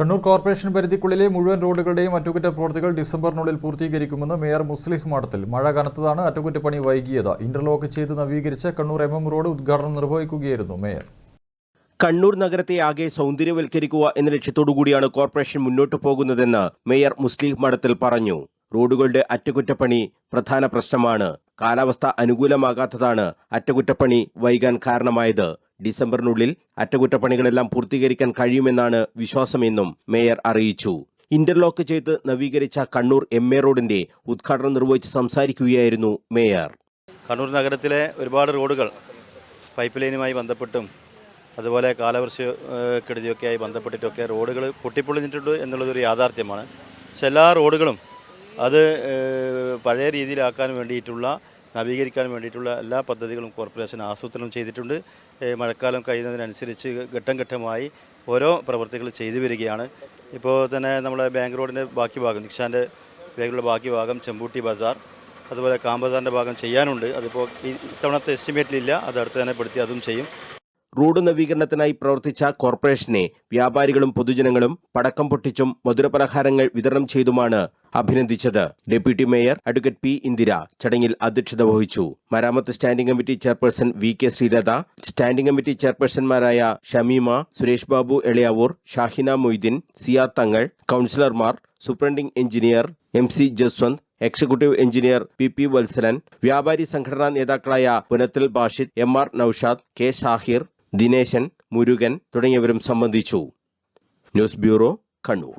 Kannur corporation പരിധിക്കുള്ളിലെ മുഴുവൻ റോഡുകളുടെയും അറ്റകുറ്റപ്രവൃത്തികൾ ഡിസംബറിനുള്ളിൽ പൂർത്തീകരിക്കുമെന്ന് mayor മുസ്ലിഹ് മാടത്തിൽ മഴ കനത്തതാണ് അറ്റകുറ്റപ്പണി വൈകിയത്. ഇന്റർലോക്ക് ചെയ്ത് നവീകരിച്ച കണ്ണൂർ എം എം റോഡ് ഉദ്ഘാടനം നിർവഹിക്കുകയായിരുന്നു മേയർ. കണ്ണൂർ നഗരത്തെ ആകെ സൗന്ദര്യവൽക്കരിക്കുക എന്ന ലക്ഷ്യത്തോടു കൂടിയാണ് കോർപ്പറേഷൻ മുന്നോട്ടു പോകുന്നതെന്ന് മേയർ മുസ്ലിഹ് മഠത്തിൽ പറഞ്ഞു. റോഡുകളുടെ അറ്റകുറ്റപ്പണി പ്രധാന പ്രശ്നമാണ്. കാലാവസ്ഥ അനുകൂലമാകാത്തതാണ് അറ്റകുറ്റപ്പണി വൈകാൻ കാരണമായത്. ഡിസംബറിനുള്ളിൽ അറ്റകുറ്റപ്പണികളെല്ലാം പൂർത്തീകരിക്കാൻ കഴിയുമെന്നാണ് വിശ്വാസമെന്നും മേയർ അറിയിച്ചു. ഇന്റർലോക്ക് ചെയ്ത് നവീകരിച്ച കണ്ണൂർ എം എ റോഡിന്റെ ഉദ്ഘാടനം നിർവഹിച്ച് സംസാരിക്കുകയായിരുന്നു മേയർ. കണ്ണൂർ നഗരത്തിലെ ഒരുപാട് റോഡുകൾ പൈപ്പ് ലൈനുമായി ബന്ധപ്പെട്ടും അതുപോലെ കാലവർഷ കെടുതിയൊക്കെ ആയി ബന്ധപ്പെട്ടിട്ടൊക്കെ റോഡുകൾ പൊട്ടിപ്പൊളിഞ്ഞിട്ടുണ്ട് എന്നുള്ളതൊരു യാഥാർത്ഥ്യമാണ്. പക്ഷെ എല്ലാ റോഡുകളും അത് പഴയ രീതിയിലാക്കാൻ വേണ്ടിയിട്ടുള്ള നവീകരിക്കാൻ വേണ്ടിയിട്ടുള്ള എല്ലാ പദ്ധതികളും കോർപ്പറേഷൻ ആസൂത്രണം ചെയ്തിട്ടുണ്ട്. മഴക്കാലം കഴിയുന്നതിനനുസരിച്ച് ഘട്ടം ഘട്ടമായി ഓരോ പ്രവൃത്തികൾ ചെയ്തു വരികയാണ്. ഇപ്പോൾ തന്നെ നമ്മളെ ബാങ്ക് റോഡിന്റെ ബാക്കി ഭാഗം നിക്ഷാന്റെ ബാങ്കിലുള്ള ബാക്കി ഭാഗം ചെമ്പൂട്ടി ബസാർ അതുപോലെ കാമ്പസാറിന്റെ ഭാഗം ചെയ്യാനുണ്ട്. അതിപ്പോൾ ഇത്തവണത്തെ എസ്റ്റിമേറ്റിലില്ല അത് അടുത്ത് തന്നെ പെടുത്തി അതും ചെയ്യും. റോഡ് നവീകരണത്തിനായി പ്രവർത്തിച്ച കോർപ്പറേഷനെ വ്യാപാരികളും പൊതുജനങ്ങളും പടക്കം പൊട്ടിച്ചും മധുരപലഹാരങ്ങൾ വിതരണം ചെയ്തുമാണ് അഭിനന്ദിച്ചത് deputy mayor advocate P Indira. ചടങ്ങിൽ അധ്യക്ഷത വഹിച്ചു. മരാമത്ത് standing committee chairperson V K Sreelatha standing committee ചെയർപേഴ്സൺമാരായ Shameema Suresh Babu Elayavoor Shahina Moideen Siya Thangal കൌൺസിലർമാർ superintending engineer M C Jaswanth executive engineer P P Valsalan വ്യാപാരി സംഘടനാ നേതാക്കളായ Punathil Bashid M R Noushad K Shahir Dineshan Murugan തുടങ്ങിയവരും സംബന്ധിച്ചു. News bureau Kannur.